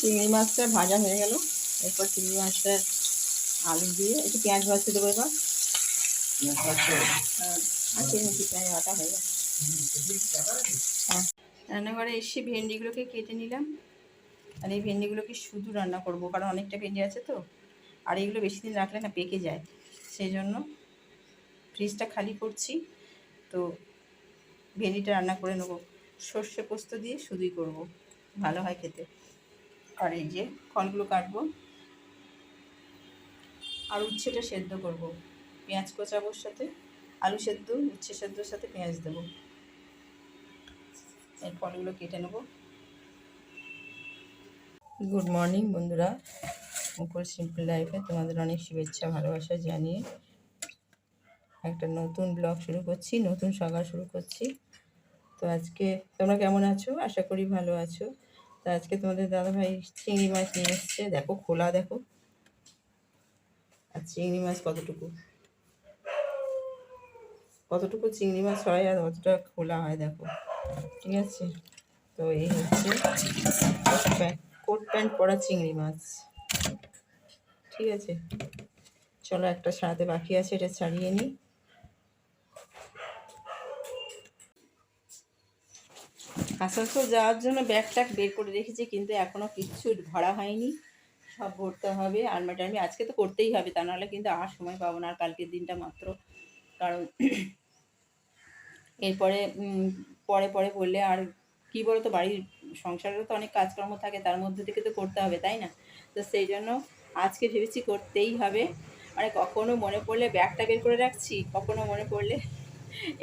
চিংড়ি মাছটা ভাজা হয়ে গেল। এরপর চিংড়ি মাছটা আলু দিয়ে একটু পেঁয়াজ ভাজতে দেবো এবার। হ্যাঁ পেঁয়াজ ভাজা হয়ে গেল। হ্যাঁ রান্নাঘরে এসে ভেন্ডিগুলোকে কেটে নিলাম। আর এই ভেন্ডিগুলোকে শুধু রান্না করব, কারণ অনেকটা ভেন্ডি আছে তো। আর এগুলো বেশি দিন রাখলে না পেকে যায়। সেই জন্য ফ্রিজটা খালি করছি। তো ভেন্ডিটা রান্না করে নেব। সর্ষে পোস্ত দিয়ে শুধুই করব। ভালো হয় খেতে। আর এই যে ফলগুলো কাটবো। আর উচ্ছেটা সেদ্ধ করব। পেঁয়াজ কোচাবোর সাথে, আলু সেদ্ধ, উচ্ছে সেদ্ধর সাথে পেঁয়াজ দেবো। এর ফলগুলো কেটে নেব। গুড মর্নিং বন্ধুরা। মুকুল সিম্পল লাইফে তোমাদের অনেক শুভেচ্ছা, ভালোবাসা জানিয়ে একটা নতুন ব্লগ শুরু করছি, নতুন সকাল শুরু করছি। তো আজকে তোমরা কেমন আছো? আশা করি ভালো আছো। তো আজকে তোমাদের দাদাভাই চিংড়ি মাছ নিয়ে এসছে। দেখো, খোলা দেখো। আর চিংড়ি মাছ কতটুকু? কতটুকু চিংড়ি মাছ হয় আর অতটা খোলা হয় দেখো। ঠিক আছে? তো এই হচ্ছে কোট প্যান্ট পরা চিংড়ি মাছ। ঠিক আছে? চলো একটা ছাড়াতে বাকি আছে, এটা ছাড়িয়ে নিই। আসানসোল যাওয়ার জন্য ব্যাগ ট্যাগ বের করে রেখেছি, কিন্তু এখনও কিচ্ছু ভরা হয়নি। সব ভরতে হবে টালমি আজকে তো করতেই হবে, তা নাহলে কিন্তু আর সময় পাবো না, আর কালকের দিনটা মাত্র। কারণ এরপরে পরে পরে বললে আর কী বলো তো বাড়ির সংসারেরও তো অনেক কাজকর্ম থাকে, তার মধ্যে থেকে তো করতে হবে, তাই না? তো সেই জন্য আজকে ভেবেছি করতেই হবে। মানে কখনো মনে পড়লে ব্যাগটা বের করে রাখছি, কখনো মনে পড়লে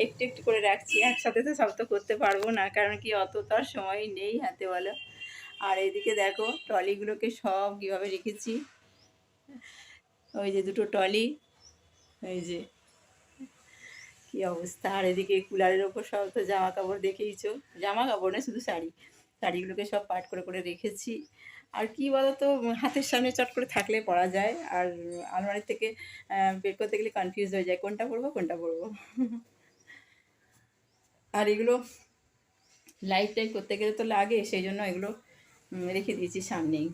একটু একটু করে রাখছি, একসাথে তো সব তো করতে পারব না, কারণ কি অত তো সময় নেই হাতে বলো। আর এদিকে দেখো ট্রলিগুলোকে সব কীভাবে রেখেছি। ওই যে দুটো টলি ওই যে কি অবস্থা। আর এদিকে কুলারের ওপর সব তো জামা কাপড় দেখেইছো? জামা কাপড় না, শুধু শাড়ি। শাড়িগুলোকে সব পাট করে করে রেখেছি। আর কি বলতো, হাতের সামনে চট করে থাকলে পরা যায়। আর আলমারি থেকে বের করতে গেলে কনফিউজ হয়ে যায়, কোনটা পরবো কোনটা পরবো। আর এগুলো লাইফ টাইম করতে গেলে তো লাগে, সেই জন্য এগুলো রেখে দিয়েছি সামনেই।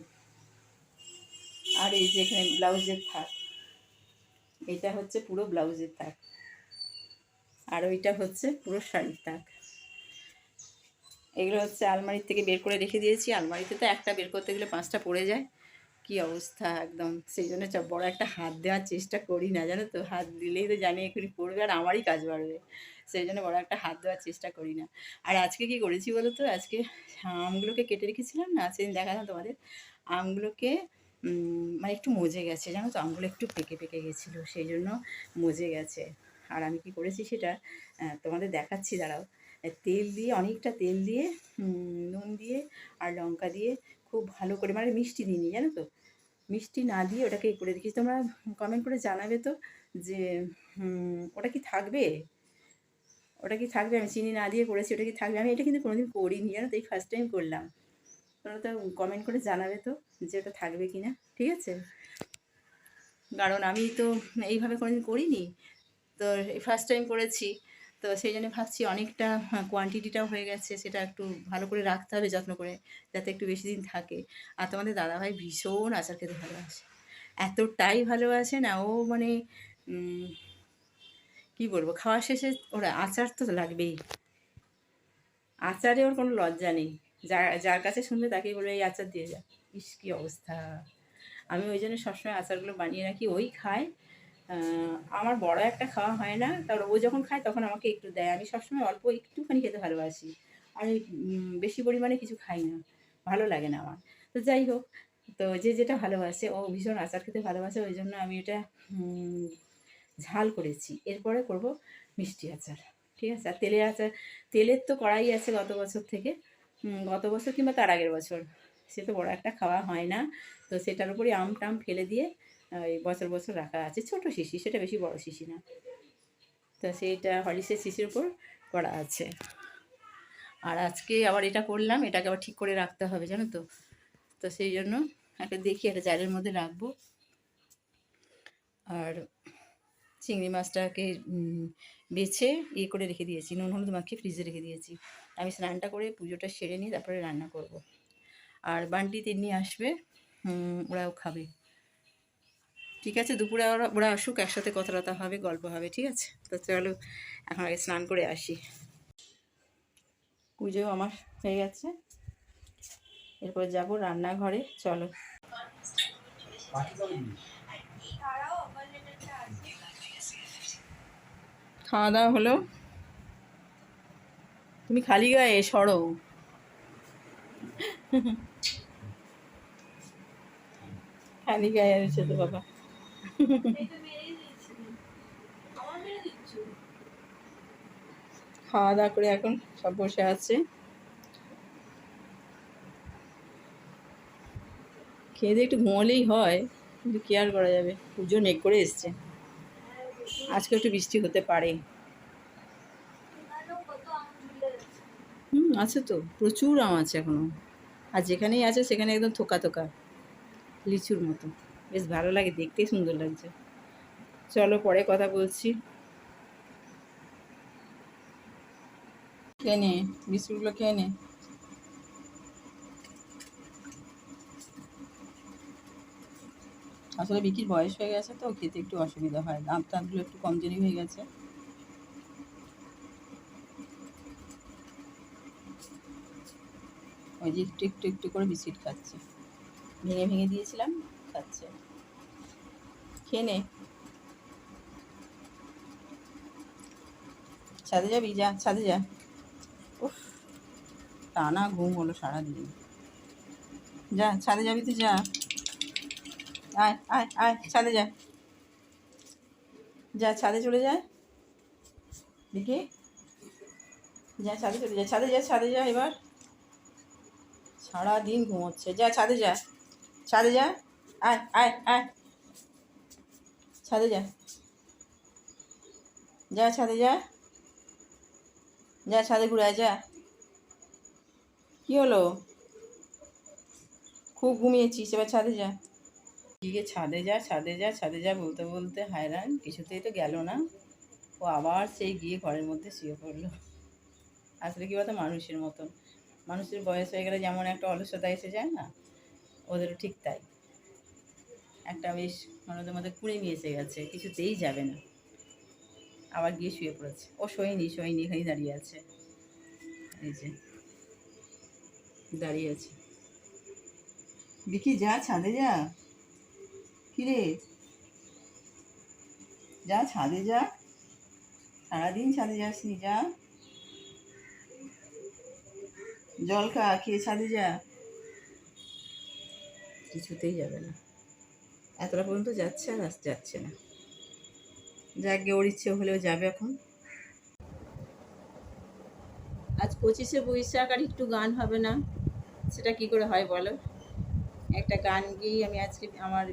আর এই যে এখানে ব্লাউজের থাক, এটা হচ্ছে পুরো ব্লাউজের থাক। আর ওইটা হচ্ছে পুরো শাড়ির থাক। এগুলো হচ্ছে আলমারির থেকে বের করে রেখে দিয়েছি। আলমারিতে তো একটা বের করতে গেলে পাঁচটা পড়ে যায়। কি অবস্থা একদম। সেই জন্য বড় একটা হাত দেওয়ার চেষ্টা করি না, জানো তো? হাত দিলেই তো জানি এখনই পড়বে আর আমারই কাজ বাড়বে। সেই জন্য বড় একটা হাত দেওয়ার চেষ্টা করি না। আর আজকে কি করেছি বলো তো? আজকে আমগুলোকে কেটে রেখেছিলাম না, সেদিন দেখালাম তোমাদের। আমগুলোকে মানে একটু মজে গেছে, জানো তো? আমগুলো একটু পেকে পেকে গেছিল সেই জন্য মজে গেছে। আর আমি কি করেছি সেটা তোমাদের দেখাচ্ছি, দাঁড়াও। তেল দিয়ে, অনেকটা তেল দিয়ে নুন দিয়ে আর লঙ্কা দিয়ে খুব ভালো করে মানে মিষ্টি দিইনি, জানো তো? মিষ্টি না দিয়ে ওটাকে করে দেখি তোমরা কমেন্ট করে জানাবে তো যে ওটা কি থাকবে? ওটা কি থাকবে? আমি চিনি না দিয়ে করেছি, ওটা কি থাকবে? আমি এটা কিন্তু কোনোদিন করিনি, জানো তো? এই ফার্স্ট টাইম করলাম। তোমরা তো কমেন্ট করে জানাবে তো যে ওটা থাকবে কি না ঠিক আছে? কারণ আমি তো এইভাবে কোনোদিন করিনি। তো এই ফার্স্ট টাইম করেছি, তো সেই জন্য ভাবছি অনেকটা কোয়ান্টিটিটাও হয়ে গেছে, সেটা একটু ভালো করে রাখতে হবে, যত্ন করে, যাতে একটু বেশি দিন থাকে। আর তোমাদের দাদাভাই ভীষণ আচার খেতে ভালোবাসে। এতটাই ভালোবাসে না, ও মানে কি বলব, খাওয়া শেষে ওরা আচার তো লাগবেই। আচারে ওর কোনো লজ্জা নেই। যার যার কাছে শুনবে তাকে বলবে, এই আচার দিয়ে যা। ইস, কী অবস্থা। আমি ওই জন্য সবসময় আচারগুলো বানিয়ে রাখি, ওই খায় আমার বড় একটা খাওয়া হয় না, তার ও যখন খায় তখন আমাকে একটু দেয়। আমি সবসময় অল্প একটুখানি খেতে ভালোবাসি। আমি বেশি পরিমাণে কিছু খাই না। ভালো লাগে না আমার। তো যাই হোক, তো যে যেটা ভালোবাসে, ও ভীষণ আচার খেতে ভালোবাসে, ওই জন্য আমি এটা ঝাল করেছি। এরপরে করব মিষ্টি আচার, ঠিক আছে? আর তেলের আচার, তেলের তো কড়াই আছে গত বছর থেকে। গত বছর কিংবা তার আগের বছর। সে তো বড় একটা খাওয়া হয় না। তো সেটার উপরে আম টাম ফেলে দিয়ে ওই বছর বছর রাখা আছে। ছোট শিশি, সেটা বেশি বড় শিশি না। তো সেইটা হলিসের শিশির উপর করা আছে। আর আজকে আবার এটা করলাম, এটাকে আবার ঠিক করে রাখতে হবে, জানো তো? তো সেই জন্য একটা দেখি, একটা জারের মধ্যে রাখব। আর চিংড়ি মাছটাকে বেছে ইয়ে করে রেখে দিয়েছি। নুন হলুদ মাখিয়ে ফ্রিজে রেখে দিয়েছি। আমি স্নানটা করে পুজোটা সেরে নিয়ে তারপরে রান্না করব। আর বান্টি তিন্নি আসবে ওরাও খাবে। ঠিক আছে? দুপুরে ওরা ওরা আসুক একসাথে কথা টথা হবে গল্প হবে ঠিক আছে? তো চলো এখন আগে স্নান করে আসি। পুজো আমার হয়ে গেছে। এরপর যাব রান্নাঘরে চলো। খাওয়া দাওয়া হলো। তুমি খালি গায়ে, সরো। খালি গায়ে আছে তো বাবা। খাওয়া দাওয়া করে এখন সব বসে আছে। খেয়ে দিয়ে একটু ঘুমোলেই হয়, কিন্তু কি আর করা যাবে? পুজো নেক করে এসছে। আজকে একটু বৃষ্টি হতে পারে। হুম, আছে তো। প্রচুর আম আছে এখনও। আর যেখানেই আছে সেখানে একদম থোকা থোকা। লিচুর মতো। বেশ ভালো লাগে দেখতেই সুন্দর লাগছে। চলো পরে কথা বলছি। খেয়ে নে? বিস্কুটগুলো খেয়ে নে? আসলে বিকির বয়স হয়ে গেছে তো, খেতে একটু অসুবিধা হয়। দাঁত টাঁতগুলো একটু কমজোরি হয়ে গেছে। ওই যে একটু একটু একটু করে বিস্কিট খাচ্ছে। ভেঙে ভেঙে দিয়েছিলাম, খাচ্ছে। খেয়ে ছাদে যাবি? যা, ছাদে যা। উফ, টানা ঘুম হলো সারাদিন। যা, ছাদে যাবি তো যা। আয় আয় আয়, ছাদে যা। যা, ছাদে চলে যায় দেখি। যা, ছাদে চলে যা, ছাদে যা ছাদে যা এবার। সারাদিন ঘুমোচ্ছে। যা, ছাদে যা। ছাদে যা। আয় আয় আয়। ছাদে যা। যা, ছাদে যা। যা, ছাদে ঘুরে যা। কি হলো? খুব ঘুমিয়েছিস, এবার ছাদে যা। গিয়ে ছাদে যা ছাদে যা ছাদে যা বলতে বলতে হায়রান, কিছুতেই তো গেল না। ও আবার সেই গিয়ে ঘরের মধ্যে শুয়ে পড়ল। আসলে কী বলতো, মানুষের মতন। মানুষের বয়স হয়ে গেলে যেমন একটা অলসতা এসে যায় না, ওদেরও ঠিক তাই। একটা বেশ মানে ওদের মধ্যে কুড়েমি এসে গেছে, কিছুতেই যাবে না। আবার গিয়ে শুয়ে পড়েছে। ও শোয়নি শোয়নি এখানেই দাঁড়িয়ে আছে। এই যে, দাঁড়িয়ে আছে। দেখি যা, ছাদে যা। কিরে যা ছাদে যা, সারাদিন ছাদে যাসনি যা। জল খা, খেয়ে ছাদে যা। কিছুতেই যাবে না। এতটা পর্যন্ত যাচ্ছে আর আস যাচ্ছে না। যাকে ওর ইচ্ছে হলেও যাবে এখন। আজ পঁচিশে বৈশাখ আর একটু গান হবে না, সেটা কি করে হয় বলো? একটা গান গিয়েই আমি আজকে আমার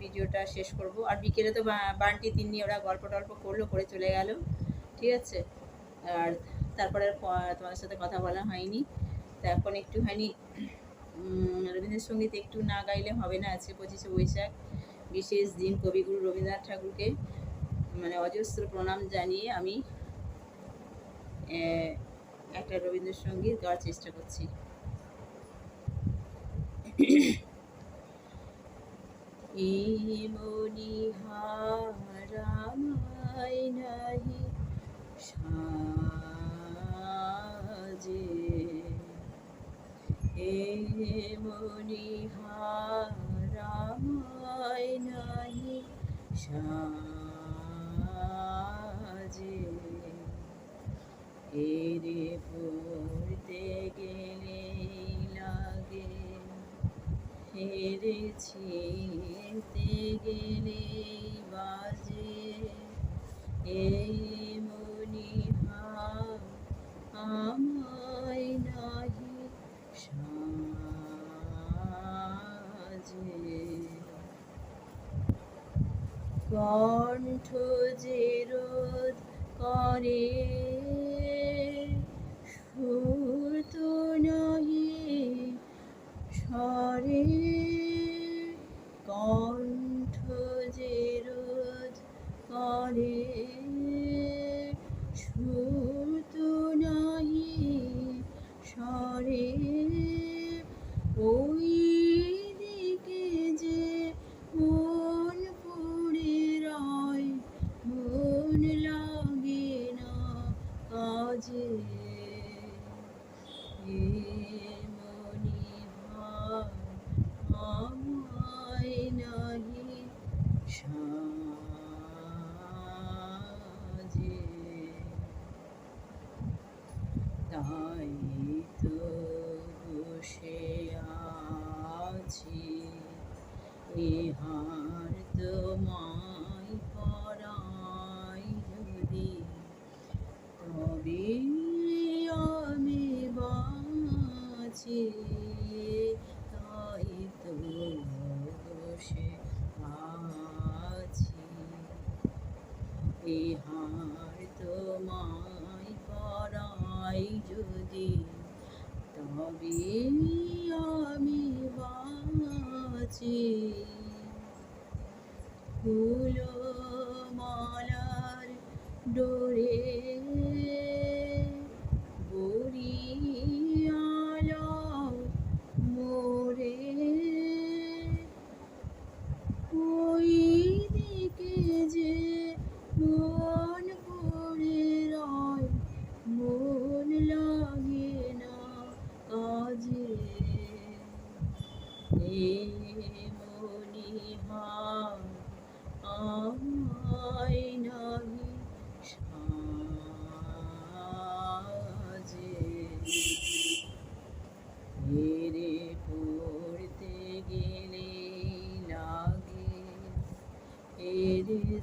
ভিডিওটা শেষ করব। আর বিকেলে তো বান্টি নিয়ে ওরা গল্প টল্প করল, করে চলে গেল। ঠিক আছে? আর তারপরে তোমাদের সাথে কথা বলা হয়নি। তো এখন একটুখানি রবীন্দ্রসঙ্গীত একটু না গাইলে হবে না আজকে পঁচিশে বৈশাখ। বিশেষ দিন কবিগুরু রবীন্দ্রনাথ ঠাকুরকে মানে অজস্র প্রণাম জানিয়ে আমি একটা রবীন্দ্রসঙ্গীত গাওয়ার চেষ্টা করছি। মনিহারামাই নাহি সাজে। হে মনিহারামাই নাহি সাজে। এরে পড়তে গেলে লাগে হেরেছিতে গেলে বাজে। এই মনিহা আমায় নাহি সাজে। কণ্ঠ যে রোধ করে করে ফুল মালার ডোরে বরিয়ালা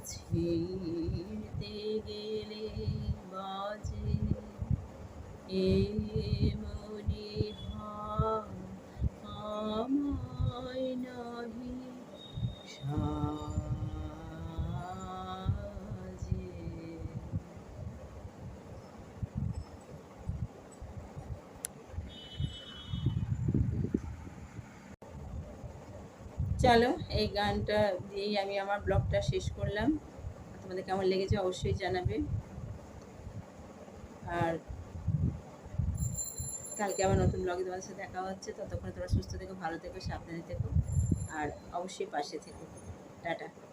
ছিঁড়তে গেলে বাজে এ মনিহার আমায় নাহি সাজে চলো, এই গানটা দিয়েই আমি আমার ব্লগটা শেষ করলাম। তোমাদের কেমন লেগেছে অবশ্যই জানাবে। আর কালকে আমার নতুন ব্লগে তোমাদের সাথে দেখা হচ্ছে। ততক্ষণে তোমরা সুস্থ থেকো, ভালো থেকো, সাবধানে থেকো। আর অবশ্যই পাশে থেকো। টাটা।